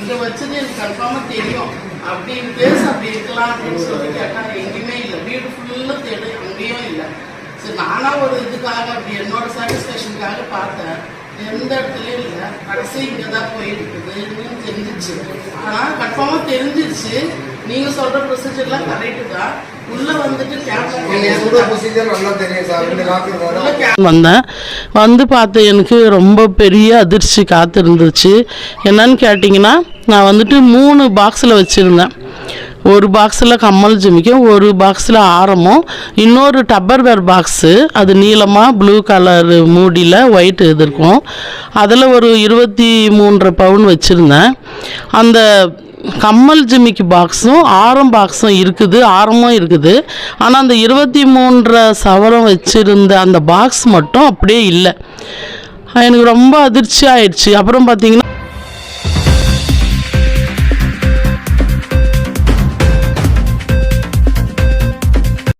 இந்த வச்சது எனக்கு கன்ஃபார்மா தெரியும். அப்படின்னு பிளேஸ் அப்படி இருக்கலாம் அப்படின்னு சொல்லி கேட்டாங்க. எங்கேயுமே இல்ல. வீடு ஃபுல்லாக தேடு. அங்கேயும் இல்ல. சரி நானா ஒரு இதுக்காக அப்படி என்னோட சாட்டிஸ்ஃபேக்ஷனுக்காக பார்த்தேன். எந்த இடத்துலயும் இல்லை. கடைசி இங்கே தான் போயிருக்குதுன்னு தெரிஞ்சிச்சு. ஆனால் கன்ஃபார்மாக தெரிஞ்சிருச்சு நீங்கள் சொல்கிற ப்ரொசீஜர்லாம் கரெக்டு தான். வந்தேன். வந்து பார்த்து எனக்கு ரொம்ப பெரிய அதிர்ச்சி காத்திருந்துச்சு. என்னன்னு கேட்டிங்கன்னா நான் வந்துட்டு மூணு பாக்ஸில் வச்சுருந்தேன். ஒரு பாக்ஸில் கம்மல் ஜிமிக்கும் ஒரு பாக்ஸில் ஆரமும் இன்னொரு டப்பர்வேர் பாக்ஸு அது நீளமாக ப்ளூ கலர் மூடியில் ஒயிட் இது இருக்கும். அதில் ஒரு இருபத்தி மூன்றரை பவுன் வச்சுருந்தேன். அந்த கம்மல் ஜிமிக்கு பாக்ஸும் ஆரம் பாக்ஸும் இருக்குது ஆரமும் இருக்குது. ஆனால் அந்த இருபத்தி மூன்றரை சவரம் வச்சுருந்த அந்த பாக்ஸ் மட்டும் அப்படியே இல்லை. எனக்கு ரொம்ப அதிர்ச்சி ஆயிடுச்சு. அப்புறம் பார்த்தீங்கன்னா